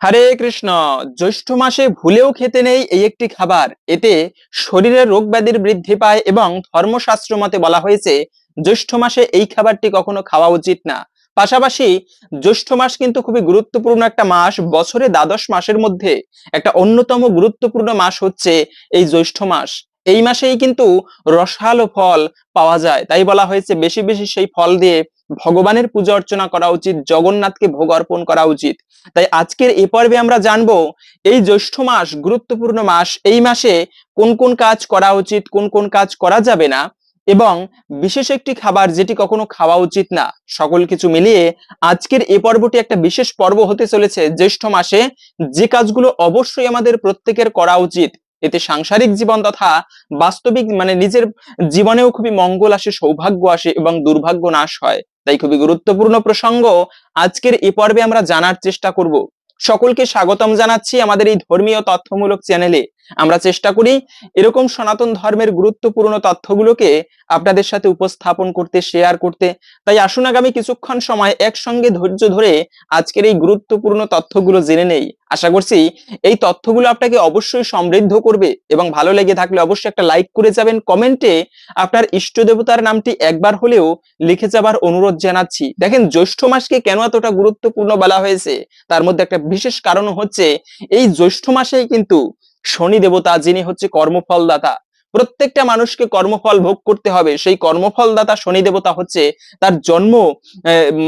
হরে কৃষ্ণ, জ্যৈষ্ঠ মাসে ভুলেও খেতে নেই এই একটি খাবার। এতে শরীরে রোগ ব্যাধির বৃদ্ধি পায় এবং ধর্মশাস্ত্র মতে বলা হয়েছে, জ্যৈষ্ঠ মাসে এই খাবারটি কখনো খাওয়া উচিত না। পাশাপাশি, জ্যৈষ্ঠ মাস কিন্তু খুবই গুরুত্বপূর্ণ একটা মাস, বছরে দ্বাদশ মাসের মধ্যে। একটা অন্যতম গুরুত্বপূর্ণ মাস হচ্ছে এই জ্যৈষ্ঠ মাস। এই মাসেই কিন্তু রসালো ফল পাওয়া যায়। তাই বলা হয়েছে, বেশি বেশি সেই ফল দিয়ে ভগবানের পূজা অর্চনা করা উচিত, জগন্নাথকে ভোগ অর্পণ করা উচিত। তাই আজকের এ পর্বে আমরা জানব, এই জ্যৈষ্ঠ মাস, গুরুত্বপূর্ণ মাস, এই মাসে কোন কোন কাজ করা উচিত, কোন কোন কাজ করা যাবে না এবং বিশেষ একটি খাবার যেটি কখনো খাওয়া উচিত না। সকল কিছু মিলিয়ে আজকের এ পর্বটি একটা বিশেষ পর্ব হতে চলেছে জ্যৈষ্ঠ মাসে। যে কাজগুলো অবশ্যই আমাদের প্রত্যেকের করা উচিত। এতে সাংসারিক জীবন তথা বাস্তবিক মানে নিজের জীবনেও খুবই মঙ্গল আসে, সৌভাগ্য আসে এবং দুর্ভাগ্য নাশ হয়। তাই খুবই গুরুত্বপূর্ণ প্রসঙ্গ। আজকের এ পর্বে আমরা জানার চেষ্টা করব। সকলকে স্বাগতম জানাচ্ছি আমাদের এই ধর্মীয় তথ্যমূলক চ্যানেলে। আমরা চেষ্টা করি এরকম সনাতন ধর্মের গুরুত্বপূর্ণ তথ্যগুলোকে আপনাদের সাথে উপস্থাপন করতে শেয়ার করতে। তাই আসুন আগামী কিছুক্ষণ সময় একসঙ্গে ধৈর্য ধরে আজকের এই গুরুত্বপূর্ণ তথ্যগুলো জেনে নেই। আশা করছি এই তথ্যগুলো আপনাকে অবশ্যই সমৃদ্ধ করবে এবং ভালো লেগে থাকলে অবশ্যই একটা লাইক করে যাবেন। কমেন্টে আপনার ইষ্ট দেবতার নামটি একবার হলেও লিখে যাবার অনুরোধ জানাচ্ছি। দেখেন, জ্যৈষ্ঠ মাসকে কেন এতটা গুরুত্বপূর্ণ বলা হয়েছে? তার মধ্যে একটা বিশেষ কারণ হচ্ছে, এই জ্যৈষ্ঠ মাসেই কিন্তু শনি দেবতা যিনি হচ্ছে কর্মফল দাতা প্রত্যেকটা মানুষকে কর্মফল ভোগ করতে হবে। সেই কর্মফল দাতা শনি দেবতা হচ্ছে তার জন্ম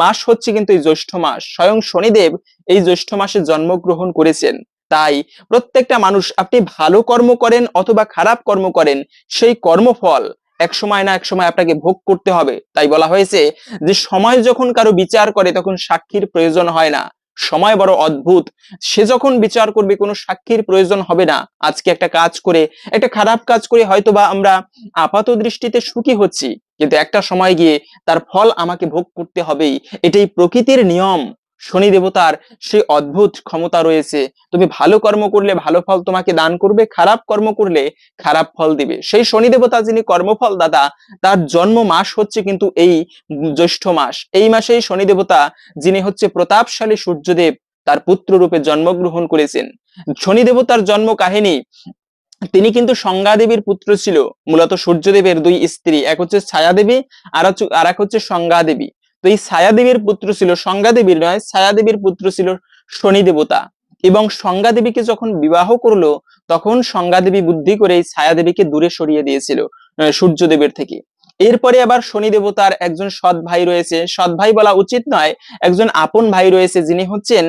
মাস হচ্ছে কিন্তু এই জ্যৈষ্ঠ মাস। স্বয়ং শনিদেব এই জ্যৈষ্ঠ মাসে জন্মগ্রহণ করেছেন। তাই প্রত্যেকটা মানুষ আপনি ভালো কর্ম করেন অথবা খারাপ কর্ম করেন, সেই কর্মফল এক সময় না এক সময় আপনাকে ভোগ করতে হবে। তাই বলা হয়েছে যে সময় যখন কারও বিচার করে তখন সাক্ষীর প্রয়োজন হয় না। সময় বড় অদ্ভুত। সে যখন বিচার করবে, কোনো সাক্ষীর প্রয়োজন হবে না। আজকে একটা কাজ করে, একটা খারাপ কাজ করে হয়তো বা আমরা আপাত দৃষ্টিতে সুখী হচ্ছি। কিন্তু একটা সময় গিয়ে তার ফল আমাকে ভোগ করতে হবেই। এটাই প্রকৃতির নিয়ম। শনি দেবতার সেই অদ্ভুত ক্ষমতা রয়েছে। তুমি ভালো কর্ম করলে ভালো ফল তোমাকে দান করবে, খারাপ কর্ম করলে খারাপ ফল দিবে। সেই শনি দেবতা যিনি কর্মফল দাদা তার জন্ম মাস হচ্ছে কিন্তু এই জ্যৈষ্ঠ মাস। এই মাসেই শনি দেবতা যিনি হচ্ছে প্রতাপশালী সূর্যদেব, তার পুত্র রূপে জন্মগ্রহণ করেছেন। শনি দেবতার জন্ম কাহিনী, তিনি কিন্তু সংজ্ঞা দেবীর পুত্র ছিল। মূলত সূর্যদেবের দুই স্ত্রী, এক হচ্ছে ছায়া দেবী আর আর এক হচ্ছে সংজ্ঞা দেবী। তো এই ছায়া দেবীর পুত্র ছিল সংজ্ঞা দেবীর নয় ছায়া দেবীর পুত্র ছিল শনি দেবতা। এবং সংজ্ঞা দেবীকে যখন বিবাহ করল, তখন সংজ্ঞা দেবী বুদ্ধি করে এই ছায়া দেবীকে দূরে সরিয়ে দিয়েছিল সূর্যদেবের থেকে। এরপরে আবার শনি দেবতার একজন সৎ ভাই রয়েছে। সৎ ভাই বলা উচিত নয়, একজন আপন ভাই রয়েছে যিনি হচ্ছেন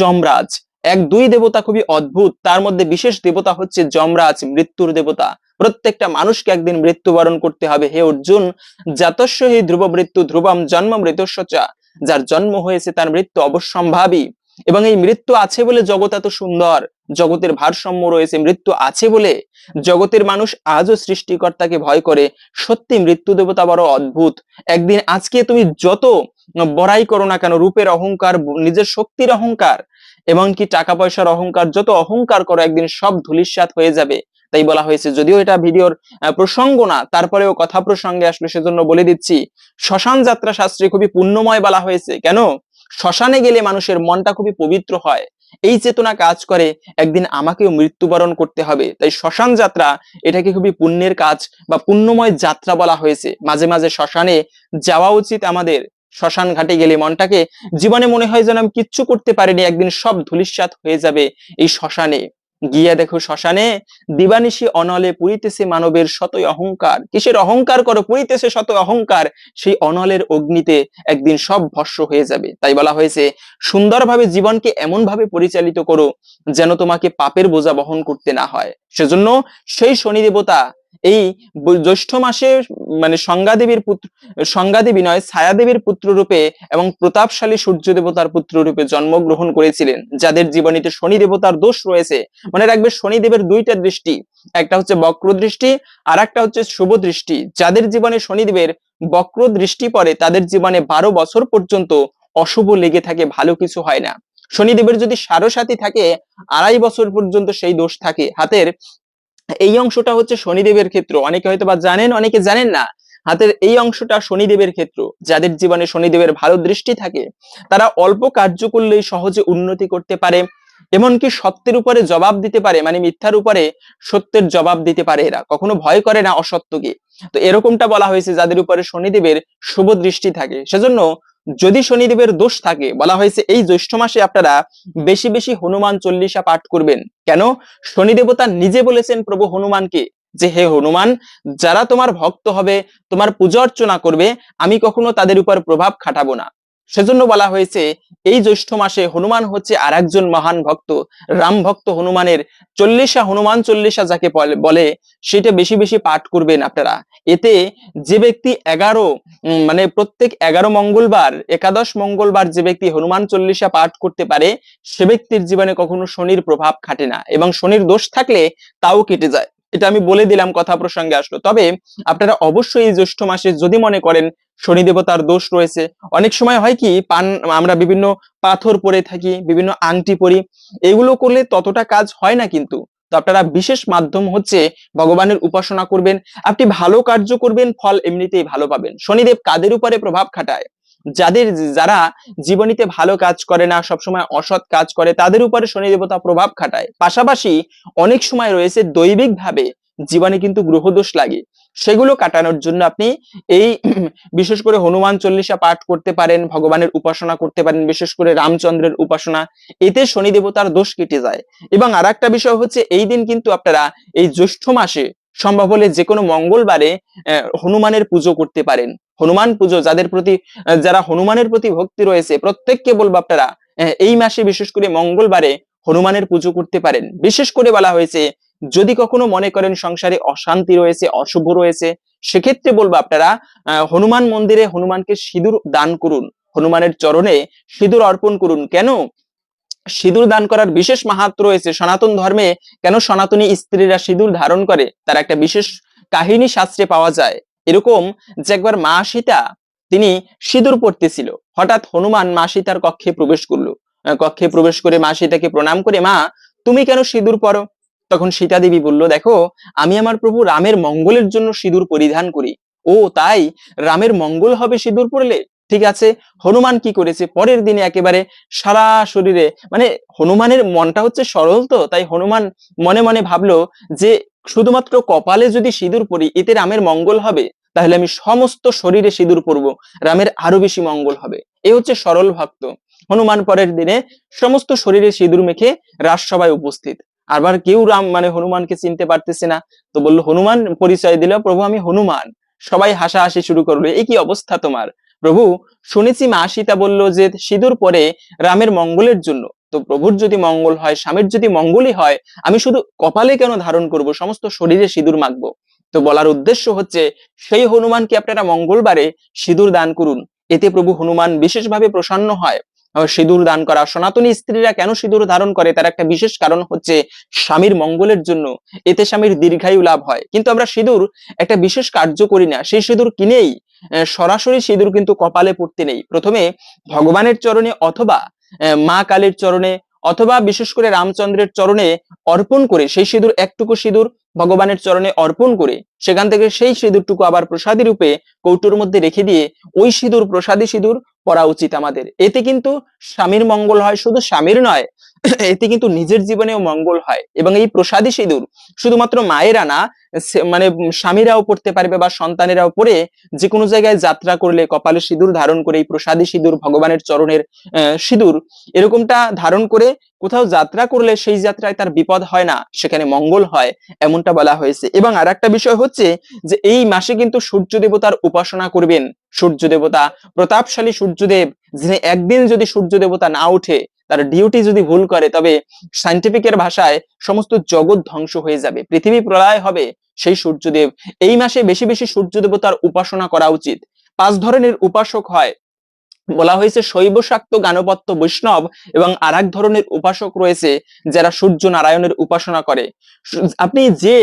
যমরাজ। এক দুই দেবতা খুবই অদ্ভুত, তার মধ্যে বিশেষ দেবতা হচ্ছে যমরাজ, মৃত্যুর দেবতা। প্রত্যেকটা মানুষকে একদিন মৃত্যুবরণ করতে হবে। হে অর্জুন জাতস্য ধ্রুব মৃত্যু ধ্রুবম জন্ম মৃতস্য চ। যার জন্ম হয়েছে তার মৃত্যু অবশ্যম্ভাবী। এবং এই মৃত্যু আছে বলে জগৎ এত সুন্দর, জগতের ভারসাম্য রয়েছে, মৃত্যু আছে বলে জগতের মানুষ আজও সৃষ্টিকর্তাকে ভয় করে। সত্যি মৃত্যু দেবতা বড় অদ্ভুত। একদিন আজকে তুমি যত বড়াই করো না কেন, রূপের অহংকার, নিজের শক্তির অহংকার এমনকি টাকা পয়সার অহংকার, যত অহংকার করো, একদিন সব ধুলিস্বাত হয়ে যাবে। তাই বলা হয়েছে, যদিও এটা ভিডিওর প্রসঙ্গ না, তারপরেও কথা প্রসঙ্গে আসলে সেজন্য বলে দিচ্ছি, শ্মশান যাত্রা শাস্ত্রে খুবই পুণ্যময় বলা হয়েছে। কেন? শ্মশানে গেলে মানুষের মনটা খুবই পবিত্র হয়। এই চেতনা কাজ করে, একদিন আমাকেও মৃত্যুবরণ করতে হবে। তাই শ্মশান যাত্রা, এটাকে খুবই পুণ্যের কাজ বা পুণ্যময় যাত্রা বলা হয়েছে। মাঝে মাঝে শ্মশানে যাওয়া উচিত আমাদের। শ্মশান ঘাটে গেলে মনটাকে, জীবনে মনে হয় যেন আমি কিচ্ছু করতে পারিনি, একদিন সব ধুলিস্বাত হয়ে যাবে এই শ্মশানে। গিয়া দেখো শ্মশানে দিবানিশি অনলে পুরিতেছে মানবের শত অহংকার। কিসের অহংকার করো? পুরিতেছে শত অহংকার। সেই অনলের অগ্নিতে একদিন সব ভস্য হয়ে যাবে। তাই বলা হয়েছে, সুন্দরভাবে জীবনকে এমন ভাবে পরিচালিত করো যেন তোমাকে পাপের বোঝা বহন করতে না হয়। সেজন্য সেই শনি দেবতা এই জ্যৈষ্ঠ মাসে মানে সংজ্ঞা দেবীর পুত্র সংজ্ঞা দেবী নয় ছায়া দেবীর পুত্র রূপে এবং প্রতাপশালী সূর্য দেবতার পুত্র রূপে জন্মগ্রহণ করেছিলেন, যাদের জীবনীতে শনি দেবতার দোষ রয়েছে। মনে রাখবে, শনিদেবের দুইটা দৃষ্টি, একটা হচ্ছে বক্র দৃষ্টি আর একটা হচ্ছে শুভ দৃষ্টি যাদের জীবনে শনিদেবের বক্র দৃষ্টি পড়ে, তাদের জীবনে বারো বছর পর্যন্ত অশুভ লেগে থাকে, ভালো কিছু হয় না। শনিদেবের যদি সারসাথী থাকে, আড়াই বছর পর্যন্ত সেই দোষ থাকে। হাতের এই অংশটা হচ্ছে শনিদেবের ক্ষেত্র। অনেকে হয়তো বা জানেন, অনেকে জানেন না। হাতের এই অংশটা শনিদেবের ক্ষেত্র, যাদের জীবনে শনিদেবের ভালো দৃষ্টি থাকে। তারা অল্প কার্য করলেই সহজে উন্নতি করতে পারে, এমনকি সত্যের উপরে জবাব দিতে পারে মানে মিথ্যার উপরে সত্যের জবাব দিতে পারে এরা। কখনো ভয় করে না অসত্যকে। তো এরকমটা বলা হয়েছে, যাদের উপরে শনিদেবের শুভ দৃষ্টি থাকে। সেজন্য যদি শনিদেবের দোষ থাকে, বলা হয়েছে এই জ্যৈষ্ঠ মাসে আপনারা বেশি বেশি হনুমান চল্লিশা পাঠ করবেন। কেন? শনি দেবতা নিজে বলেছেন প্রভু হনুমানকে যে, হে হনুমান, যারা তোমার ভক্ত হবে, তোমার পূজা অর্চনা করবে, আমি কখনো তাদের উপর প্রভাব খাটাবো না। সেজন্য বলা হয়েছে, এই জ্যৈষ্ঠ মাসে হনুমান হচ্ছে আর একজন মহান ভক্ত। রাম ভক্ত হনুমানের চল্লিশা হনুমান চল্লিশা যাকে বলে- সেটা বেশি বেশি পাঠ করবেন আপনারা। এতে যে ব্যক্তি এগারো মানে প্রত্যেক এগারো মঙ্গলবার, একাদশ মঙ্গলবার যে ব্যক্তি হনুমান চল্লিশা পাঠ করতে পারে, সে ব্যক্তির জীবনে কখনো শনির প্রভাব খাটে না এবং শনির দোষ থাকলে তাও কেটে যায়। এটা আমি বলে দিলাম কথা প্রসঙ্গে আসলো। তবে আপনারা অবশ্যই এই জ্যৈষ্ঠ মাসে যদি মনে করেন শনি দেবতার দোষ রয়েছে। অনেক সময় হয় কি, পান, আমরা বিভিন্ন পাথর পরে থাকি, বিভিন্ন আংটি পরি, এগুলো করলে ততটা কাজ হয় না কিন্তু। তো আপনারা বিশেষ মাধ্যম হচ্ছে ভগবানের উপাসনা করবেন। আপনি ভালো কার্য করবেন, ফল এমনিতেই ভালো পাবেন। শনিদেব কাদের উপরে প্রভাব খাটায়? যাদের, যারা জীবনীতে ভালো কাজ করে না, সবসময় অসৎ কাজ করে, তাদের উপরে শনি দেবতা প্রভাব খাটায়। পাশাপাশি অনেক সময় রয়েছে দৈবিকভাবে জীবনে কিন্তু গ্রহদোষ লাগে। সেগুলো কাটানোর জন্য আপনি এই বিশেষ করে হনুমান চল্লিশা পাঠ করতে পারেন, ভগবানের উপাসনা করতে পারেন, বিশেষ করে রামচন্দ্রের উপাসনা, এতে শনি দেবতার দোষ কেটে যায়। এবং আর একটা বিষয় হচ্ছে, এই দিন কিন্তু আপনারা এই জ্যৈষ্ঠ মাসে সম্ভব হলে যে কোনো মঙ্গলবারে হনুমানের পুজো করতে পারেন। হনুমান পুজো যাদের প্রতি যারা হনুমানের প্রতি ভক্তি রয়েছে, প্রত্যেককে বলব আপনারা এই মাসে বিশেষ করে মঙ্গলবারে হনুমানের পুজো করতে পারেন। বিশেষ করে বলা হয়েছে যদি কখনো মনে করেন সংসারে অশান্তি রয়েছে, অশুভ রয়েছে, সেক্ষেত্রে বলব আপনারা হনুমান মন্দিরে হনুমানকে সিঁদুর দান করুন। হনুমানের চরণে সিঁদুর অর্পণ করুন। কেন? সিঁদুর দান করার বিশেষ মাহাত্ম রয়েছে। সনাতন ধর্মে কেন সনাতনী স্ত্রীরা সিঁদুর ধারণ করে? তার একটা বিশেষ কাহিনী শাস্ত্রে পাওয়া যায়। এরকম যে একবার মা সীতা, তিনি সিঁদুর পড়তেছিল হঠাৎ হনুমান মা সীতার কক্ষে প্রবেশ করল। কক্ষে প্রবেশ করে মা সীতাকে প্রণাম করে, মা, তুমি কেন সিঁদুর পরো? তখন সীতা দেবী বলল, দেখো, আমি আমার প্রভু রামের মঙ্গলের জন্য সিঁদুর পরিধান করি। ও, তাই? রামের মঙ্গল হবে সিঁদুর পরলে? ঠিক আছে, হনুমান কি করেছে? পরের দিনে একেবারে সারা শরীরে মানে হনুমানের মনটা হচ্ছে সরল তো, তাই হনুমান মনে মনে ভাবলো যে শুধুমাত্র কপালে যদি সিঁদুর পরি, এতে রামের মঙ্গল হবে? তাহলে আমি সমস্ত শরীরে সিঁদুর পরবো, রামের আরও বেশি মঙ্গল হবে। এ হচ্ছে সরল ভক্ত। হনুমান পরের দিনে সমস্ত শরীরে সিঁদুর মেখে রাজসভায় উপস্থিত। আবার কেউ রাম মানে হনুমানকে চিনতে পারতেছে না। তো বলল, হনুমান, পরিচয় দিল, প্রভু আমি হনুমান। সবাই হাসাহাসি শুরু করল এই কি অবস্থা তোমার? প্রভু, শুনেছি মা সীতা বলল যে, সিঁদুর পরে রামের মঙ্গলের জন্য। তো প্রভুর যদি মঙ্গল হয়, স্বামীর যদি মঙ্গলই হয়, আমি শুধু কপালে কেন ধারণ করব? সমস্ত শরীরে সিঁদুর মাখবো। তো বলার উদ্দেশ্য হচ্ছে, সেই হনুমানকে আপনারা মঙ্গলবারে সিঁদুর দান করুন। এতে প্রভু হনুমান বিশেষভাবে প্রসন্ন হয়। সিঁদুর দান করা। সনাতনী স্ত্রীরা কেন সিঁদুর ধারণ করে? তার একটা বিশেষ কারণ হচ্ছে স্বামীর মঙ্গলের জন্য এতে স্বামীর দীর্ঘায়ু লাভ হয়। কিন্তু আমরা সিঁদুর একটা বিশেষ কার্য করি না। সেই সিঁদুর কিনেই সরাসরি সিঁদুর কিন্তু কপালে পড়তে নেই। প্রথমে ভগবানের চরণে অথবা মা কালের চরণে অথবা বিশেষ করে রামচন্দ্রের চরণে অর্পণ করে, সেই সিঁদুর, একটুকু সিঁদুর ভগবানের চরণে অর্পণ করে, সেখান থেকে সেই সিঁদুরটুকু আবার প্রসাদী রূপে কৌটোর মধ্যে রেখে দিয়ে ওই সিঁদুর, প্রসাদী সিঁদুর পরা উচিত আমাদের। এতে কিন্তু স্বামীর মঙ্গল হয়, শুধু স্বামীর নয় এতে কিন্তু নিজের জীবনেও মঙ্গল হয় এবং এই প্রসাদী সিঁদুর। শুধুমাত্র মায়েরা না মানে স্বামীরাও পড়তে পারবে বা সন্তানেরাও পড়ে যে কোনো জায়গায় যাত্রা করলে কপালে সিঁদুর ধারণ করে এই প্রসাদী সিঁদুর, ভগবানের চরণের সিঁদুর এরকমটা ধারণ করে কোথাও যাত্রা করলে সেই যাত্রায় তার বিপদ হয় না, সেখানে মঙ্গল হয় এমনটা বলা হয়েছে। এবং আর একটা বিষয় হচ্ছে যে এই মাসে কিন্তু সূর্য দেবতার উপাসনা করবেন। সূর্য দেবতা, প্রতাপশালী সূর্যদেব, যিনি একদিন যদি সূর্য দেবতা না ওঠে তার ডিউটি যদি ভুল করে, তবে সাইন্টিফিকের ভাষায় সমস্ত জগৎ ধ্বংস হয়ে যাবে। পৃথিবী প্রলয় হবে সেই সূর্যদেব। এই মাসে বেশি বেশি সূর্য দেবতার উপাসনা করা উচিত। পাঁচ ধরনের উপাসক হয়। বলা হয়েছে শৈব শাক্ত গানপত্য বৈষ্ণব এবং আর ধরনের উপাসক রয়েছে যারা সূর্য নারায়ণের উপাসনা করে। আপনি যে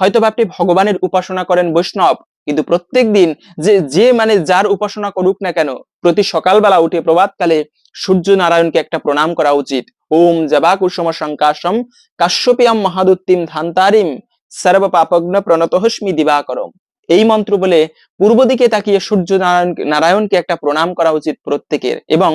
হয়তো আপনি ভগবানের উপাসনা করেন বৈষ্ণব কিন্তু প্রত্যেক দিন যে যে মানে যার উপাসনা করুক না কেন, প্রতি সকালবেলা উঠে প্রভাতকালে সূর্য নারায়ণকে একটা প্রণাম করা উচিত। ওম জবা কুসুম শঙ্কাশম কাশ্যপিয়াম মহাদুত্তিম ধান্তারিম সর্ব পাপগ্ন প্রণতহস্মি দিবাকরম। এই মন্ত্র বলে পূর্ব দিকে তাকিয়ে সূর্য নারায়ণ, নারায়ণকে একটা প্রণাম করা উচিত প্রত্যেকের। এবং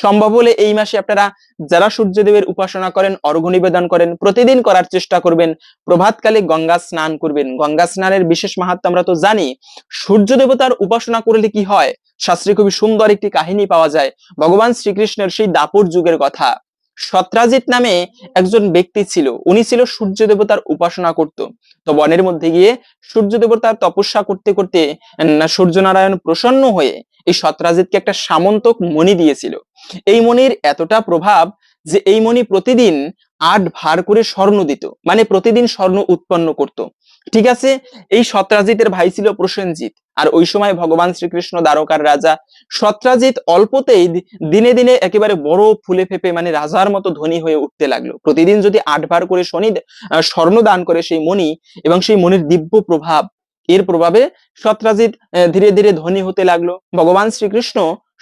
সম্ভব হলে এই মাসে আপনারা যারা সূর্যদেবের উপাসনা করেন, অর্ঘ্য নিবেদন করেন, প্রতিদিন করার চেষ্টা করবেন, প্রভাতকালে গঙ্গা স্নান করবেন। গঙ্গা স্নানের বিশেষ মাহাত্ম আমরা তো জানি, সূর্য দেবতার উপাসনা করলে কি হয়? শাস্ত্রে খুবই সুন্দর একটি কাহিনী পাওয়া যায়, ভগবান শ্রীকৃষ্ণের সেই দাপুর যুগের কথা। সত্রাজিৎ নামে একজন ব্যক্তি ছিল। উনি ছিল সূর্য দেবতার উপাসনা করত। তো বনের মধ্যে গিয়ে সূর্য দেবতার তপস্যা করতে করতে না সূর্য নারায়ণ প্রসন্ন হয়ে এই সত্রাজিৎকে একটা সামন্তক মণি দিয়েছিল। এই মণির এতটা প্রভাব যে এই মণি প্রতিদিন আট ভার করে স্বর্ণ দিত। মানে প্রতিদিন স্বর্ণ উৎপন্ন করত। ঠিক আছে? এই সত্রাজিতের ভাই ছিল প্রসেনজিৎ। আর ওই সময় ভগবান শ্রীকৃষ্ণ দ্বারকার রাজা সত্রাজিৎ অল্পতেই দিনে দিনে একেবারে বড় ফুলে ফেপে মানে রাজার মতো ধনী হয়ে উঠতে লাগল। প্রতিদিন যদি আট ভার করে শনি স্বর্ণ দান করে সেই মণি এবং সেই মণির দিব্য প্রভাব, এর প্রভাবে সত্রাজিৎ ধীরে ধীরে ধনী হতে লাগল। ভগবান শ্রীকৃষ্ণ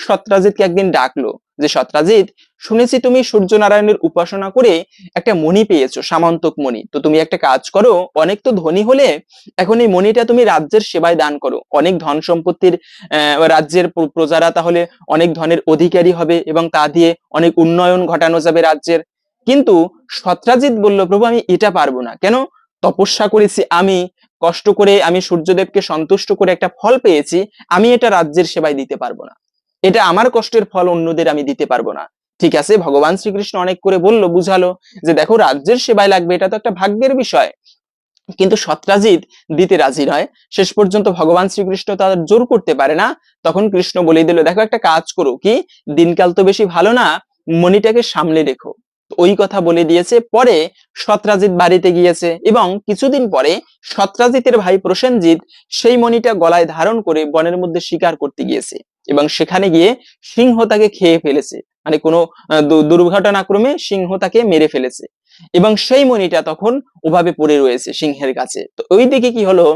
সত্রাজিৎকে একদিন ডাকলো। যে সত্রাজিৎ, শুনেছি তুমি সূর্য নারায়ণের উপাসনা করে একটা মণি পেয়েছ, সামন্তক মণি। তো তুমি একটা কাজ করো, অনেক তো ধনী হলে এখন এই মণিটা তুমি রাজ্যের সেবায় দান করো। অনেক ধন সম্পত্তির রাজ্যের প্রজারা তাহলে অনেক ধনের অধিকারী হবে এবং তা দিয়ে অনেক উন্নয়ন ঘটানো যাবে রাজ্যের। কিন্তু সত্রাজিৎ বলল, প্রভু, আমি এটা পারব না। কেন? তপস্যা করেছি আমি, কষ্ট করে আমি সূর্যদেবকে সন্তুষ্ট করে একটা ফল পেয়েছি, আমি এটা রাজ্যের সেবায় দিতে পারব না। এটা আমার কষ্টের ফল, অন্যদের আমি দিতে পারব না। ঠিক আছে? ভগবান শ্রীকৃষ্ণ অনেক করে বলল, বুঝালো যে দেখো, রাজ্যের সেবায় লাগবে, এটা তো একটা ভাগ্যের বিষয়। কিন্তু সত্রাজিৎ দিতে রাজি নয়। শেষ পর্যন্ত ভগবান শ্রীকৃষ্ণ তাদের জোর করতে পারে না। তখন কৃষ্ণ বলে দিল, দেখো একটা কাজ করো কি? দিনকাল তো বেশি ভালো না, মণিটাকে সামলে রেখো। ওই কথা বলে দিয়েছে। পরে সত্রাজিৎ বাড়িতে গিয়েছে এবং কিছুদিন পরে সত্রাজিতের ভাই প্রসেনজিৎ সেই মণিটা গলায় ধারণ করে বনের মধ্যে শিকার করতে গিয়েছে। এবং সেখানে গিয়ে সিংহ তাকে খেয়ে ফেলেছে। মানে কোনো দুর্ঘটনাক্রমে সিংহ তাকে মেরে ফেলেছে। এবং সেই মণিটা তখন ওভাবে পড়ে রয়েছে সিংহের কাছে। তো ওই দিকে কি হলো?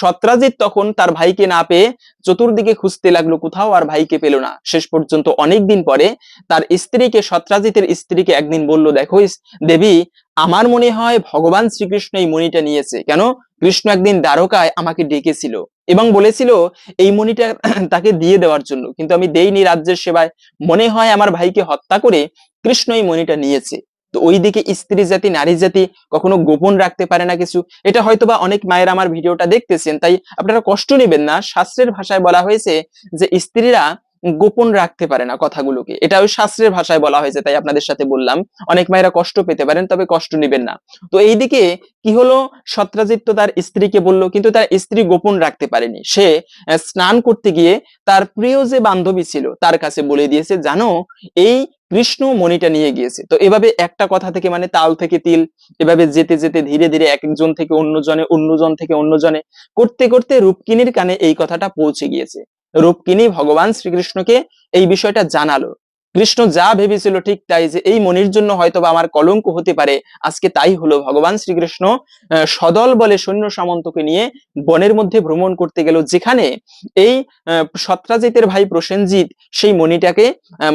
সত্রাজিৎ তখন তার ভাইকে না পেয়ে চতুর্দিকে খুঁজতে লাগল, কোথাও আর ভাইকে পেল না। শেষ পর্যন্ত অনেকদিন পরে তার স্ত্রীকে, সত্রাজিতের স্ত্রীকে একদিন বলল, দেখো দেবী, আমার মনে হয় ভগবান শ্রীকৃষ্ণ এই মণিটা নিয়েছে। কেন? কৃষ্ণ একদিন দ্বারকায় আমাকে ডেকেছিল এবং বলেছিল, এই মণিটা তাকে দিয়ে দেওয়ার জন্য। কিন্তু আমি দেইনি রাজ্যের সেবায়। মনে হয় আমার ভাইকে হত্যা করে কৃষ্ণ এই মণিটা নিয়েছে। তো ওইদিকে স্ত্রী জাতি, নারী জাতি কখনো গোপন রাখতে পারে না কিছু। এটা হয়তোবা অনেক মায়ের আমার ভিডিওটা দেখতেছেন, তাই আপনারা কষ্ট নেবেন না। শাস্ত্রের ভাষায় বলা হয়েছে যে স্ত্রীরা গোপন রাখতে পারে না কথাগুলোকে। এটা ওই শাস্ত্রের ভাষায় বলা হয়েছে, তাই আপনাদের সাথে বললাম। অনেক মায়েরা কষ্ট পেতে পারেন, তবে কষ্ট নেবেন না। তো এইদিকে কি হলো? তো তার স্ত্রীকে বলল, কিন্তু তার স্ত্রী গোপন রাখতে পারেনি। সে স্নান করতে গিয়ে তার প্রিয় যে বান্ধবী ছিল, তার কাছে বলে দিয়েছে, জানো, এই কৃষ্ণ মণিটা নিয়ে গিয়েছে। তো এভাবে একটা কথা থেকে মানে তাল থেকে তিল, এভাবে যেতে যেতে ধীরে ধীরে এক একজন থেকে অন্যজনে অন্যজন থেকে অন্যজনে করতে করতে রূপকিনীর কানে এই কথাটা পৌঁছে গিয়েছে। রূপকিনী ভগবান শ্রীকৃষ্ণকে এই বিষয়টা জানালো। কৃষ্ণ যা ভেবেছিল ঠিক তাই যে এই মনির জন্য হয়তোবা আমার কলঙ্ক হতে পারে, আজকে তাই হলো। ভগবান শ্রীকৃষ্ণ সদল বলে সৈন্য সামন্তকে নিয়ে বনের মধ্যে ভ্রমণ করতে গেল, যেখানে এই সত্রাজিতের ভাই প্রসেনজিৎ সেই মণিটাকে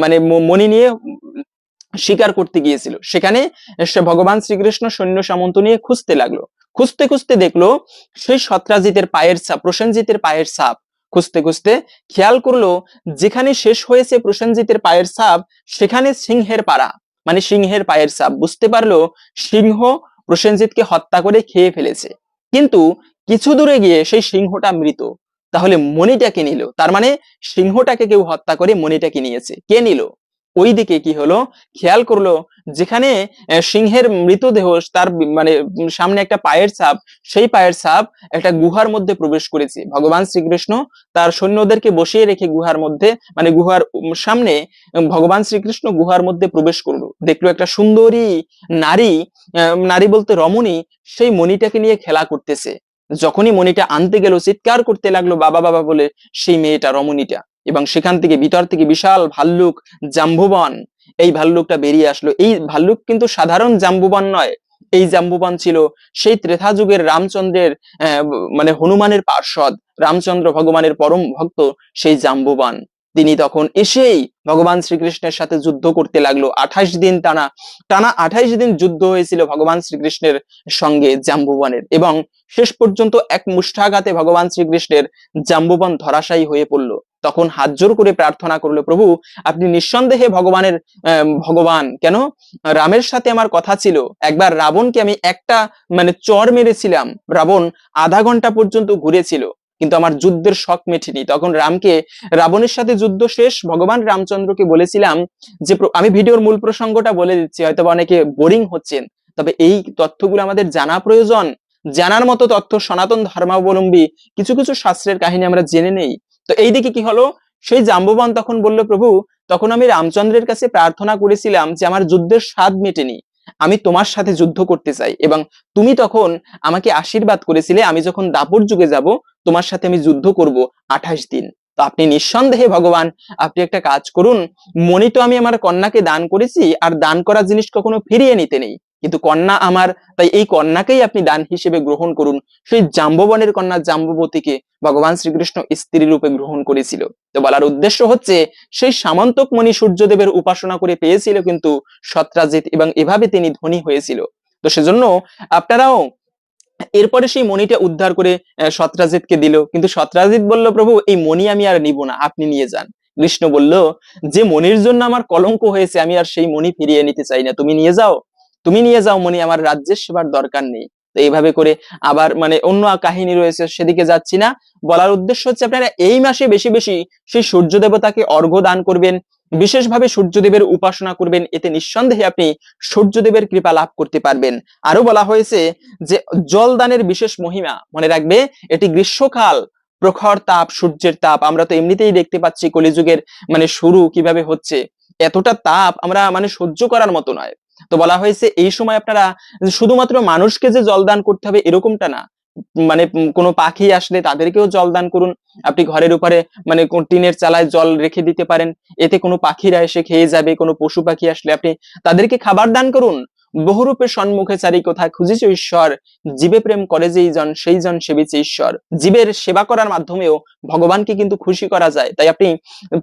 মানে মণি নিয়ে শিকার করতে গিয়েছিল। সেখানে সে ভগবান শ্রীকৃষ্ণ সৈন্য সামন্ত নিয়ে খুঁজতে লাগল। খুঁজতে খুঁজতে দেখল, সেই সত্রাজিতের পায়ের ছাপ, প্রসেনজিতের পায়ের ছাপ খুঁজতে খুঁজতে খেয়াল করল যেখানে শেষ হয়েছে প্রসেনজিতের পায়ের সাপ সেখানে সিংহের পাড়া। মানে সিংহের পায়ের সাপ বুঝতে পারল সিংহ প্রসেনজিৎকে হত্যা করে খেয়ে ফেলেছে। কিন্তু কিছু দূরে গিয়ে সেই সিংহটা মৃত। তাহলে মণিটাকে নিল। তার মানে সিংহটাকে কেউ হত্যা করে মণিটাকে নিয়েছে। কে নিল? ওইদিকে কি হলো? খেয়াল করল যেখানে সিংহের মৃতদেহ তার মানে সামনে একটা পায়ের ছাপ, সেই পায়ের ছাপ একটা গুহার মধ্যে প্রবেশ করেছে। ভগবান শ্রীকৃষ্ণ তার সৈন্যদেরকে বসিয়ে রেখে গুহার মধ্যে মানে গুহার সামনে ভগবান শ্রীকৃষ্ণ গুহার মধ্যে প্রবেশ করল। দেখল একটা সুন্দরী নারী নারী বলতে রমণী, সেই মণিটাকে নিয়ে খেলা করতেছে। যখনই মণিটা আনতে গেল, চিৎকার করতে লাগল, বাবা বাবা বলে, সেই মেয়েটা, রমণীটা। এবং সেখান থেকে ভিতর থেকে বিশাল ভাল্লুক জাম্বুবন। এই ভাল্লুকটা বেরিয়ে আসলো। এই ভাল্লুক কিন্তু সাধারণ জাম্বুবন নয়। এই জাম্বুবান ছিল সেই ত্রেতা যুগের রামচন্দ্রের মানে হনুমানের পার্ষদ রামচন্দ্র ভগবানের পরম ভক্ত সেই জাম্বুবান। তিনি তখন এসেই ভগবান শ্রীকৃষ্ণের সাথে যুদ্ধ করতে লাগল। আঠাশ দিন টানা টানা আঠাইশ দিন যুদ্ধ হয়েছিল ভগবান শ্রীকৃষ্ণের সঙ্গে জাম্বুবনের এবং শেষ পর্যন্ত এক মুষ্ঠাঘাতে ভগবান শ্রীকৃষ্ণের জাম্বুবন ধরাশায়ী হয়ে পড়ল। তখন হাত জোর করে প্রার্থনা করল, প্রভু, আপনি নিঃসন্দেহে ভগবানের ভগবান, কেন? রামের সাথে আমার কথা ছিল। একবার রাবণকে আমি একটা মানে চর মেরেছিলাম। রাবণ আধা ঘণ্টা পর্যন্ত ঘুরেছিল। কিন্তু আমার যুদ্ধের শখ মেটেনি। তখন রামকে, রাবণের সাথে যুদ্ধ শেষ, ভগবান রামচন্দ্রকে বলেছিলাম যে আমি ভিডিওর মূল প্রসঙ্গটা বলে দিচ্ছি হয়তো অনেকে বোরিং হচ্ছেন, তবে এই তথ্যগুলো আমাদের জানা প্রয়োজন। জানার মতো তথ্য সনাতন ধর্মাবলম্বী কিছু কিছু শাস্ত্রের কাহিনী আমরা জেনে নেই। তো এই দিকে কি হলো? সেই জাম্ববান তখন বলল, প্রভু, তখন আমি রামচন্দ্রের কাছে প্রার্থনা করেছিলাম যে, আমার যুদ্ধের স্বাদ মেটেনি। আমি তোমার সাথে যুদ্ধ করতে চাই এবং তুমি তখন আমাকে আশীর্বাদ করেছিলে, আমি যখন দাপর যুগে যাব, তোমার সাথে আমি যুদ্ধ করব আঠাশ দিন। তো আপনি নিঃসন্দেহে ভগবান, আপনি একটা কাজ করুন। মনি তো আমি আমার কন্যাকে দান করেছি, আর দান করা জিনিস কখনো ফিরিয়ে নিতে নেই। কিন্তু কন্যা আমার, তাই এই কন্যাকেই আপনি দান হিসেবে গ্রহণ করুন। সেই জাম্ববনের কন্যা জাম্ববতীকে ভগবান শ্রীকৃষ্ণ স্ত্রী রূপে গ্রহণ করেছিল। তো বলার উদ্দেশ্য হচ্ছে, সেই সামন্তক মণি সূর্যদেবের উপাসনা করে পেয়েছিল কিন্তু সত্রাজিৎ এবং এভাবে তিনি ধনী হয়েছিল। তো সেজন্য আপনারাও এরপরে সেই মণিটা উদ্ধার করে সত্রাজিৎকে দিল। কিন্তু সত্রাজিৎ বলল, প্রভু, এই মণি আমি আর নিব না, আপনি নিয়ে যান। কৃষ্ণ বলল, যে মনির জন্য আমার কলঙ্ক হয়েছে, আমি আর সেই মণি ফিরিয়ে নিতে চাই না, তুমি নিয়ে যাও। তুমি নিয়ে যাও মণি, আমার রাজ্যের সেবার দরকার নেই। তো এইভাবে করে আবার মানে অন্য কাহিনী রয়েছে, সেদিকে যাচ্ছি না। বলার উদ্দেশ্য হচ্ছে আপনারা এই মাসে বেশি বেশি সেই সূর্য দেবতাকে অর্ঘ্য দান করবেন, বিশেষভাবে সূর্যদেবের উপাসনা করবেন। এতে নিঃসন্দেহে আপনি সূর্যদেবের কৃপা লাভ করতে পারবেন। আরও বলা হয়েছে যে জলদানের বিশেষ মহিমা মনে রাখবে, এটি গ্রীষ্মকাল, প্রখর তাপ, সূর্যের তাপ। আমরা তো এমনিতেই দেখতে পাচ্ছি কলিযুগের মানে শুরু কীভাবে হচ্ছে। এতটা তাপ আমরা মানে সহ্য করার মতো নয়। তো বলা হয়েছে এই সময় আপনারা শুধুমাত্র মানুষকে যে জল দান করতে হবে এরকমটা না। মানে কোনো পাখি আসলে তাদেরকেও জল দান করুন। আপনি ঘরের উপরে মানে টিনের চালায় জল রেখে দিতে পারেন। এতে কোনো পাখিরা এসে খেয়ে যাবে, কোনো পশু পাখি আসলে আপনি তাদেরকে খাবার দান করুন। বহুরূপে সম্মুখে চারি কোথায় খুঁজিছে ঈশ্বর? জীবে প্রেম করে যেই জন, সেই জন সেবিছে ঈশ্বর। জীবের সেবা করার মাধ্যমেও ভগবানকে কিন্তু খুশি করা যায়। তাই আপনি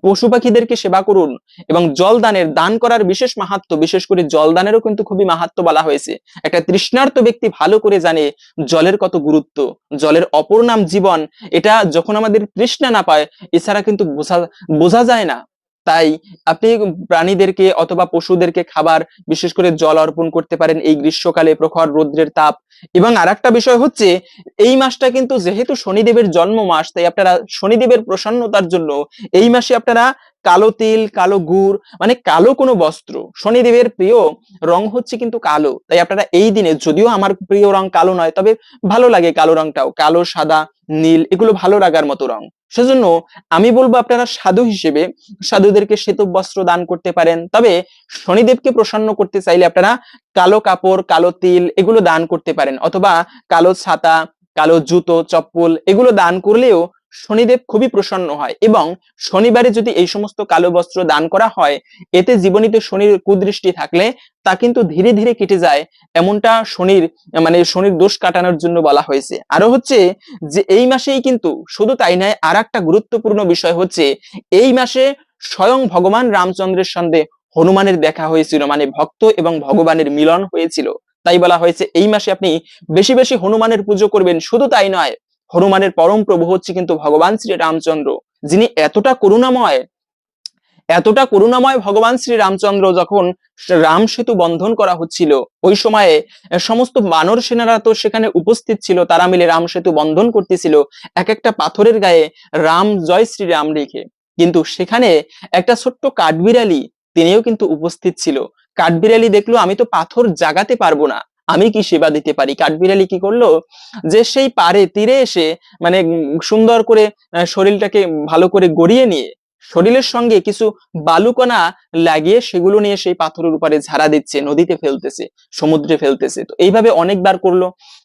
পশু পাখিদেরকে সেবা করুন এবং জল দানের দান করার বিশেষ মাহাত্ম, বিশেষ করে জল দানেরও কিন্তু খুবই মাহাত্ম বলা হয়েছে। একটা তৃষ্ণার্ত ব্যক্তি ভালো করে জানে জলের কত গুরুত্ব, জলের অপর নাম জীবন। এটা যখন আমাদের তৃষ্ণা না পায়, এছাড়া কিন্তু বোঝা বোঝা যায় না। তাই আপনি প্রাণীদেরকে অথবা পশুদেরকে খাবার, বিশেষ করে জল অর্পণ করতে পারেন এই গ্রীষ্মকালে প্রখর রৌদ্রের তাপ। এবং আর একটা বিষয় হচ্ছে, এই মাসটা কিন্তু যেহেতু শনিদেবের জন্ম মাস তাই আপনারা শনিদেবের প্রসন্নতার জন্য এই মাসে আপনারা কালো তিল, কালো গুড় মানে কালো কোনো বস্ত্র, শনিদেবের প্রিয় রং হচ্ছে কিন্তু কালো। তাই আপনারা এই দিনে, যদিও আমার প্রিয় রং কালো নয়, তবে ভালো লাগে কালো রংটাও, কালো, সাদা, নীল, এগুলো ভালো লাগার মতো রং। সেজন্য আমি বলব আপনারা সাধু হিসেবে সাধুদেরকে শ্বেত বস্ত্র দান করতে পারেন। তবে শনিদেবকে প্রসন্ন করতে চাইলে আপনারা কালো কাপড়, কালো তিল এগুলো দান করতে পারেন। অথবা কালো ছাতা, কালো জুতো, চপ্পল এগুলো দান করলেও শনিদেব খুবই প্রসন্ন হয় এবং শনিবারে যদি এই সমস্ত কালো বস্ত্র দান করা হয়, এতে জীবনীতে শনির কুদৃষ্টি থাকলে তা কিন্তু ধীরে ধীরে কেটে যায়, এমনটা শনির মানে শনির দোষ কাটানোর জন্য বলা হয়েছে। আরও হচ্ছে যে এই মাসেই কিন্তু শুধু তাই নয় আর একটা গুরুত্বপূর্ণ বিষয় হচ্ছে এই মাসে স্বয়ং ভগবান রামচন্দ্রের সঙ্গে হনুমানের দেখা হয়েছিল মানে ভক্ত এবং ভগবানের মিলন হয়েছিল। তাই বলা হয়েছে এই মাসে আপনি বেশি বেশি হনুমানের পুজো করবেন, শুধু তাই নয় হনুমানের পরম প্রভু হচ্ছে কিন্তু ভগবান শ্রী রামচন্দ্র, যিনি এতটা করুণাময় এতটা করুণাময় ভগবান শ্রী রামচন্দ্র যখন রাম সেতু বন্ধন করা হচ্ছিল, ওই সময়ে সমস্ত বানর সেনারা তো সেখানে উপস্থিত ছিল, তারা মিলে রাম সেতু বন্ধন করতেছিল, এক একটা পাথরের গায়ে রাম জয় শ্রীরাম লিখে। কিন্তু সেখানে একটা ছোট্ট কাঠবিড়ালি তিনিও কিন্তু উপস্থিত ছিল। কাঠবিড়ালি দেখল, আমি তো পাথর জাগাতে পারব না। আমি কি সেবা দিতে পারি? কাঠবিড়ালি কি করল? যে সেই পারে তীরে এসে মানে সুন্দর করে শরীরটাকে ভালো করে গড়িয়ে নিয়ে, শরীরের সঙ্গে কিছু বালুকণা লাগিয়ে সেগুলো নিয়ে সেই পাথরের উপরে ঝাড়া দিচ্ছে, নদীতে ফেলতেছে, সমুদ্রে ফেলতেছে। তো এইভাবে অনেকবার করল।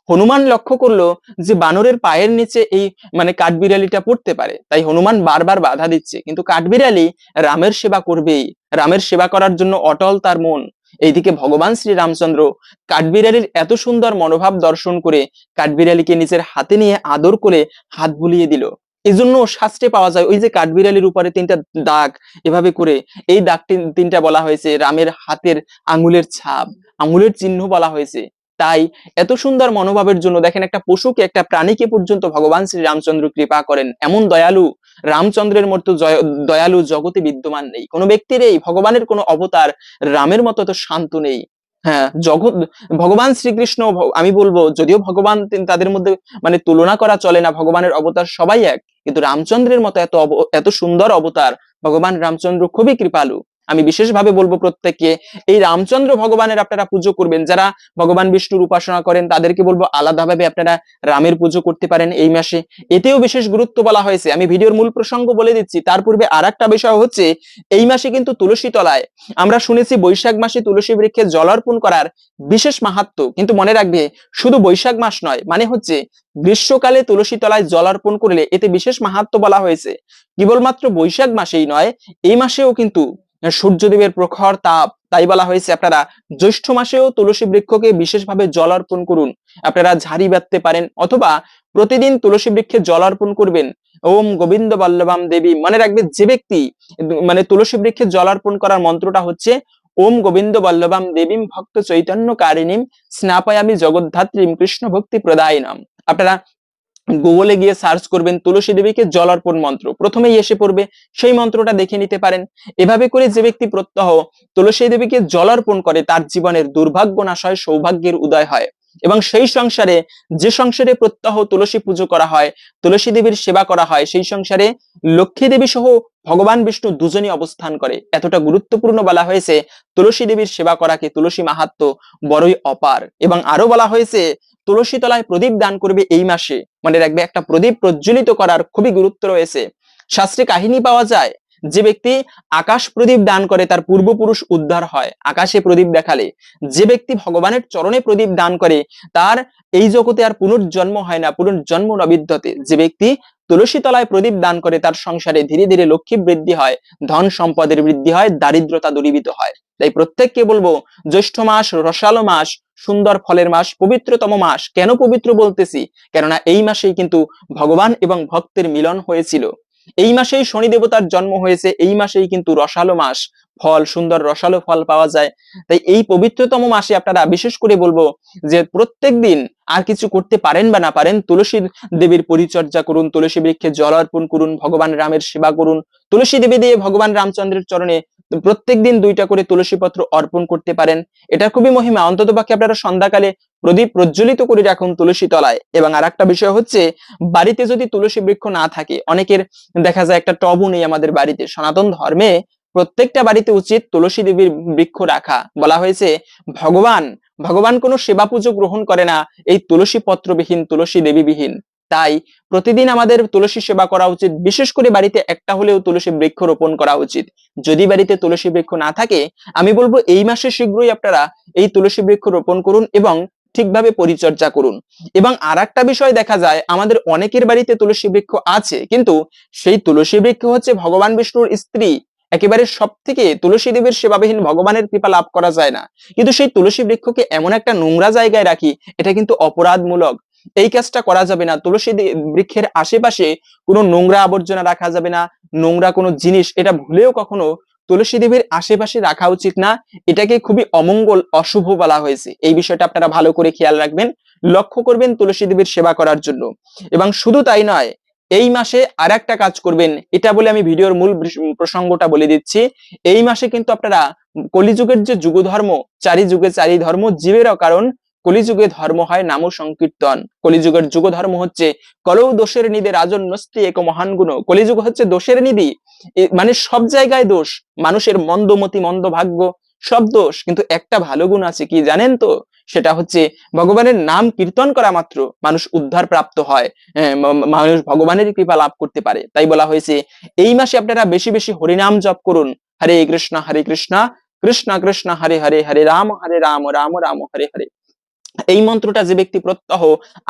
হনুমান লক্ষ্য করল যে বানরের পায়ের নিচে এই মানে কাঠবিড়ালিটা পড়তে পারে। তাই হনুমান বারবার বাধা দিচ্ছে। কিন্তু কাঠবিড়ালি রামের সেবা করবেই। রামের সেবা করার জন্য অটল তার মন। এইদিকে ভগবান শ্রী রামচন্দ্র কাঠবিড়ালির এত সুন্দর মনোভাব দর্শন করে কাঠবিড়ালিকে নিজের হাতে নিয়ে আদর করে হাত বুলিয়ে দিল। এজন্য শাস্ত্রে পাওয়া যায়, ওই যে কাঠবিড়ালির উপরে তিনটা দাগ, এভাবে করে এই দাগ তিনটা বলা হয়েছে, রামের হাতের আঙুলের ছাপ, আঙুলের চিহ্ন বলা হয়েছে। তাই এত সুন্দর মনোভাবের জন্য দেখেন একটা পশুকে, একটা প্রাণীকে পর্যন্ত ভগবান শ্রী রামচন্দ্র কৃপা করেন। এমন দয়ালু রামচন্দ্রের মতো দয়ালু জগতে বিদ্যমান নেই। কোনো ব্যক্তির এই ভগবানের কোনো অবতার রামের মতো তো শান্ত নেই। হ্যাঁ জগৎ, ভগবান শ্রীকৃষ্ণ আমি বলব, যদিও ভগবান তাদের মধ্যে মানে তুলনা করা চলে না, ভগবানের অবতার সবাই এক, কিন্তু রামচন্দ্রের মতো এত এত সুন্দর অবতার ভগবান রামচন্দ্র খুবই কৃপালু। আমি বিশেষভাবে বলব প্রত্যেককে, এই রামচন্দ্র ভগবানের আপনারা পুজো করবেন, যারা ভগবান বিষ্ণুর উপাসনা করেন, তাদেরকে বলব আলাদাভাবে আপনারা রামের পুজো করতে পারেন এই মাসে। এতেও বিশেষ গুরুত্ব বলা হয়েছে, আমি ভিডিওর মূল প্রসঙ্গ বলে দিচ্ছি, তার পূর্বে আর একটা বিষয় হচ্ছে, এই মাসে কিন্তু তুলসী তলায়, আমরা শুনেছি বৈশাখ মাসে তুলসী বৃক্ষে জল অর্পণ করার বিশেষ মাহাত্ম, কিন্তু মনে রাখবে, শুধু বৈশাখ মাস নয় মানে হচ্ছে গ্রীষ্মকালে তুলসী তলায় জল অর্পণ করলে এতে বিশেষ মাহাত্ম বলা হয়েছে। কেবলমাত্র বৈশাখ মাসেই নয়, এই মাসেও কিন্তু সূর্যদেবের প্রখর তাপ, তাই বলা হয়েছে, আপনারা জ্যৈষ্ঠ মাসেও তুলসী বৃক্ষকে বিশেষভাবে জল অর্পণ করুন। আপনারা ঝাড়ি বাঁধতে পারেন, অথবা প্রতিদিন তুলসী বৃক্ষে জল অর্পণ করবেন। ওম গোবিন্দ বল্লভাম দেবী, মনে রাখবে যে ব্যক্তি মানে তুলসী বৃক্ষে জল অর্পণ করার মন্ত্রটা হচ্ছে, ওম গোবিন্দ বল্লভাম দেবীম ভক্ত চৈতন্য কারিণীম স্নাপয়ামি জগদ্ধাত্রীম কৃষ্ণ ভক্তি প্রদায়নাম। আপনারা গুগলে গিয়ে সার্চ করবেন তুলসী দেবীকে জল অর্পণ মন্ত্র। প্রথমেই এসে পড়বে সেই মন্ত্রটা দেখে নিতে পারেন। এভাবে করে যে ব্যক্তি প্রত্যহ তুলসী দেবীকে জল অর্পণ করে, তার জীবনের দুর্ভাগ্য নাশ হয়, সৌভাগ্যের উদয় হয়। এবং সেই সংসারে, যে সংসারে প্রত্যহ তুলসী পুজো করা হয়, তুলসী দেবীর সেবা করা হয়, সেই সংসারে লক্ষ্মী দেবী সহ ভগবান বিষ্ণু দুজনই অবস্থান করে। এতটা গুরুত্বপূর্ণ বলা হয়েছে, তুলসী দেবীর সেবা করাকে তুলসী মাহাত্ম বড়ই অপার। এবং আরও বলা হয়েছে তুলসী তলায় প্রদীপ দান করবে এই মাসে। মনে রাখবে, একটা প্রদীপ প্রজ্বলিত করার খুবই গুরুত্ব রয়েছে। শাস্ত্রী কাহিনী পাওয়া যায় যে ব্যক্তি আকাশ প্রদীপ দান করে তার পূর্বপুরুষ উদ্ধার হয়, আকাশে প্রদীপ দেখালে। যে ব্যক্তি ভগবানের চরণে প্রদীপ দান করে, তার এই জগতে আর পুনর্জন্ম হয় না, পুনর্জন্ম নবিদ্যতে যে ব্যক্তি তুলসী তলায় প্রদীপ দান করে, তার সংসারে ধীরে ধীরে লক্ষ্মী বৃদ্ধি হয়, ধন সম্পদের বৃদ্ধি হয়, দারিদ্রতা দূরীভূত হয়। তাই প্রত্যেককে বলব, জ্যৈষ্ঠ মাস, রসালো মাস, সুন্দর ফলের মাস, পবিত্রতম মাস। কেন পবিত্র বলতেছি? কেননা এই মাসেই কিন্তু ভগবান এবং ভক্তের মিলন হয়েছিল। এই মাসেই শনি দেবতার জন্ম হয়েছে এই মাসেই কিন্তু রসালো মাস। ফল, সুন্দর রসালো ফল পাওয়া যায়। তাই এই পবিত্রতম মাসে আপনারা বিশেষ করে বলব যে প্রত্যেক দিন আর কিছু করতে পারেন বা না পারেন, তুলসী দেবীর পরিচর্যা করুন, তুলসী বৃক্ষে জল অর্পণ করুন, ভগবান রামের সেবা করুন, তুলসী দেবী দিয়ে ভগবান রামচন্দ্রের চরণে প্রত্যেক দিন দুইটা করে তুলসী পত্র অর্পণ করতে পারেন। এটা খুবই মহিমা। অন্তত পক্ষে আপনারা সন্ধ্যাকালে প্রদীপ প্রজ্বলিত করে রাখুন তুলসী তলায়। এবং আর একটা বিষয় হচ্ছে, বাড়িতে যদি তুলসী বৃক্ষ না থাকে, অনেকের দেখা যায় একটা টবও নেই আমাদের বাড়িতে। সনাতন ধর্মে প্রত্যেকটা বাড়িতে উচিত তুলসী দেবীর বৃক্ষ রাখা। বলা হয়েছে, ভগবান ভগবান কোনো সেবা পুজো গ্রহণ করে না, এই তুলসী পত্রবিহীন, তুলসী দেবীবিহীন। তাই প্রতিদিন আমাদের তুলসী সেবা করা উচিত, বিশেষ করে বাড়িতে একটা হলেও তুলসী বৃক্ষ রোপণ করা উচিত। যদি বাড়িতে তুলসী বৃক্ষ না থাকে, আমি বলব এই মাসে শীঘ্রই আপনারা এই তুলসী বৃক্ষ রোপণ করুন এবং ঠিকভাবে পরিচর্যা করুন। এবং আর একটা বিষয় দেখা যায়, আমাদের অনেকের বাড়িতে তুলসী বৃক্ষ আছে, কিন্তু সেই তুলসী বৃক্ষ হচ্ছে ভগবান বিষ্ণুর স্ত্রী। একেবারে সব থেকে তুলসী দেবীর সেবাবিহীন ভগবানের কৃপা লাভ করা যায় না। কিন্তু সেই তুলসী বৃক্ষকে এমন একটা নোংরা জায়গায় রাখি, এটা কিন্তু অপরাধমূলক। এই কাজটা করা যাবে না। তুলসী বৃক্ষের আশেপাশে কোনো নোংরা আবর্জনা রাখা যাবে না। নোংরা কোনো জিনিস, এটা ভুলেও কখনো তুলসী দেবীর আশেপাশে রাখা উচিত না। এটাকে খুবই অমঙ্গল, অশুভ বলা হয়েছে। এই বিষয়টা আপনারা ভালো করে খেয়াল রাখবেন। লক্ষ্য করবেন তুলসী দেবীর সেবা করার জন্য। এবং শুধু তাই নয় এই মাসে আর একটা কাজ করবেন, এটা বলে আমি ভিডিওর মূল প্রসঙ্গটা বলে দিচ্ছি। এই মাসে কিন্তু আপনারা কলিযুগের যে যুগ ধর্ম চারি যুগে চারি ধর্ম জীবেরও কারণ কলিযুগে ধর্ম হয় নাম সংকীর্তন। কলিযুগের যুগ ধর্ম হচ্ছে কলৌ দোষের নিদে রাজন এক মহান গুণ। কলিযুগ হচ্ছে দোষের নিধি। মানে সব জায়গায় দোষ, মানুষের মন্দমতি মন্দ ভাগ্য সব দোষ, কিন্তু একটা ভালো গুণ আছে কি জানেন তো? সেটা হচ্ছে ভগবানের নাম কীর্তন করা মাত্র মানুষ উদ্ধার প্রাপ্ত হয় হ্যাঁ, মানুষ ভগবানের কৃপা লাভ করতে পারে। তাই বলা হয়েছে এই মাসে আপনারা বেশি বেশি হরিনাম জপ করুন। হরে কৃষ্ণ হরে কৃষ্ণ কৃষ্ণ কৃষ্ণ হরে হরে হরে রাম হরে রাম রাম রাম হরে হরে। এই মন্ত্রটা যে ব্যক্তি প্রত্যহ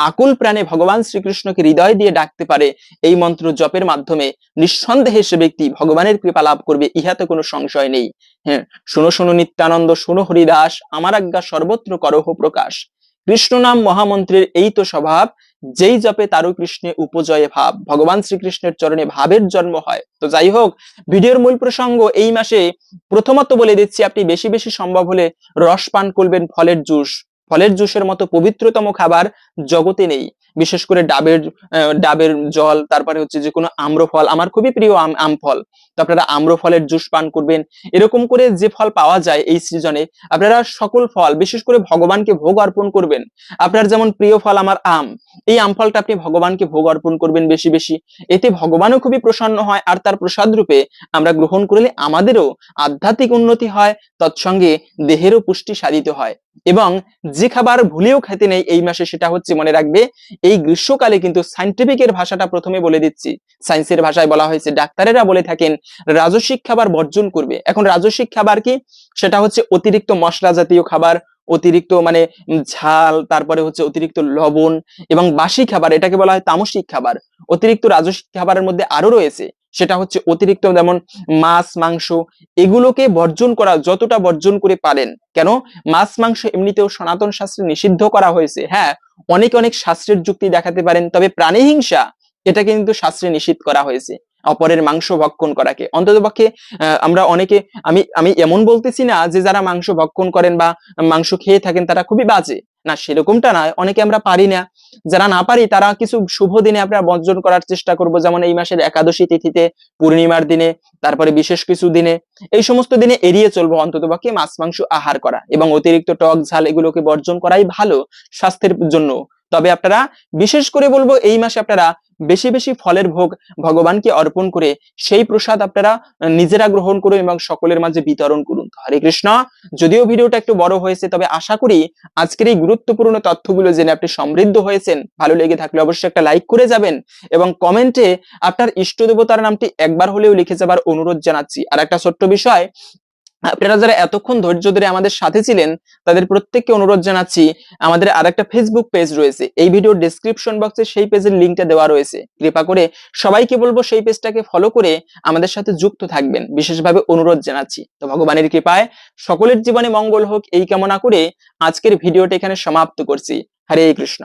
আকুল প্রাণে ভগবান শ্রীকৃষ্ণকে হৃদয় দিয়ে ডাকতে পারে, এই মন্ত্র জপের মাধ্যমে নিঃসন্দেহে সে ব্যক্তি ভগবানের কৃপা লাভ করবে, ইহাতে কোনো সংশয় নেই। হ্যাঁ শুনো শুনো নিত্যানন্দ, শুনো হরিদাস, আমার আজ্ঞা সর্বত্র করহ প্রকাশ। কৃষ্ণ নাম মহামন্ত্রের এই তো স্বভাব, যেই জপে তারও কৃষ্ণে উপজয়ে ভাব। ভগবান শ্রীকৃষ্ণের চরণে ভাবের জন্ম হয়। তো যাই হোক, ভিডিওর মূল প্রসঙ্গ এই মাসে প্রথমত বলে দিচ্ছি, আপনি বেশি বেশি সম্ভব হলে রস পান করবেন ফলের জুস। ফলের জুসের মতো পবিত্রতম খাবার জগতে নেই। বিশেষ করে ডাবের ডাবের জল, তারপরে হচ্ছে যে কোনো আম্রফল। আমার খুবই প্রিয় আম আম ফল তো আপনারা আম্রফলের জুস পান করবেন। এরকম করে যে ফল পাওয়া যায় এই সিজনে, আপনারা সকল ফল, বিশেষ করে ভগবানকে ভোগ অর্পণ করবেন। আপনার যেমন প্রিয় ফল আমার আম, এই আম ফলটা আপনি ভগবানকে ভোগ অর্পণ করবেন বেশি বেশি। এতে ভগবানও খুবই প্রসন্ন হয় আর তার প্রসাদ রূপে আমরা গ্রহণ করলে আমাদেরও আধ্যাত্মিক উন্নতি হয়, তৎসঙ্গে দেহেরও পুষ্টি সাধিত হয়। এবং যে খাবার ভুলেও খেতে নেই এই মাসে সেটা হচ্ছে মনে রাখবে, এই গ্রীষ্মকালে কিন্তু সাইন্টিফিকের ভাষাটা প্রথমে বলে দিচ্ছি। সায়েন্সের ভাষায় বলা হয়েছে, ডাক্তারেরা বলে থাকেন, রাজস্বিক খাবার বর্জন করবে। এখন রাজস্বিক খাবার কি? সেটা হচ্ছে অতিরিক্ত মশলা জাতীয় খাবার, অতিরিক্ত মানে ঝাল, তারপরে হচ্ছে অতিরিক্ত লবণ এবং বাসি খাবার, এটাকে বলা হয় তামসিক খাবার। অতিরিক্ত রাজস্বিক খাবারের মধ্যে আরও রয়েছে। সেটা হচ্ছে অতিরিক্ত যেমন মাছ, মাংস, এগুলোকে বর্জন করা, যতটা বর্জন করে পারেন। কেন? মাছ, মাংস এমনিতেও সনাতন শাস্ত্রে নিষিদ্ধ করা হয়েছে। হ্যাঁ অনেক অনেক শাস্ত্রের যুক্তি দেখাতে পারেন, তবে প্রাণী হিংসা এটা কিন্তু শাস্ত্রে নিষিদ্ধ করা হয়েছে। অপরের মাংস ভক্ষণ করাকে। অন্তত পক্ষে আমরা অনেকে, আমি আমি এমন বলতেছি না যে যারা মাংস ভক্ষণ করেন বা মাংস খেয়ে থাকেন তারা খুবই বাজে। না, সেরকমটা নয়। অনেকে আমরা পারি না। যারা না পারি তারা কিছু শুভ দিনে আমরা বর্জন করার চেষ্টা করব। যেমন এই মাসের একাদশী তিথিতে, পূর্ণিমার দিনে, তারপরে বিশেষ কিছু দিনে, এই সমস্ত দিনে এড়িয়ে চলবো অন্ততপক্ষে মাছ, মাংস আহার করা এবং অতিরিক্ত টক, ঝাল এগুলোকে বর্জন করাই ভালো স্বাস্থ্যের জন্য। তবে আপনারা, বিশেষ করে বলব, এই মাসে আপনারা বেশি বেশি ফলের ভোগ ভগবানকে অর্পণ করে সেই প্রসাদ আপনারা নিজেরা গ্রহণ করুন এবং সকলের মাঝে বিতরণ করুন। হরে কৃষ্ণ। যদিও ভিডিওটা একটু বড় হয়েছে, তবে আশা করি আজকের এই গুরুত্বপূর্ণ তথ্যগুলো জেনে আপনি সমৃদ্ধ হয়েছেন। ভালো লেগে থাকলে অবশ্যই একটা লাইক করে যাবেন এবং কমেন্টে আপনার ইষ্ট দেবতার নামটি একবার হলেও লিখে যাবার অনুরোধ জানাচ্ছি। আর একটা ছোট্ট বিষয় আপনারা যারা এতক্ষণ ধৈর্য ধরে আমাদের সাথে ছিলেন, তাদের প্রত্যেককে অনুরোধ জানাচ্ছি, আমাদের আর একটা ফেসবুক পেজ রয়েছে। এই ভিডিওর ডেসক্রিপশন বক্সে সেই পেজের লিঙ্কটা দেওয়া রয়েছে। কৃপা করে সবাইকে বলব সেই পেজটাকে ফলো করে আমাদের সাথে যুক্ত থাকবেন। বিশেষভাবে অনুরোধ জানাচ্ছি। তো ভগবানের কৃপায় সকলের জীবনে মঙ্গল হোক, এই কামনা করে আজকের ভিডিওটা এখানে সমাপ্ত করছি। হরে কৃষ্ণ।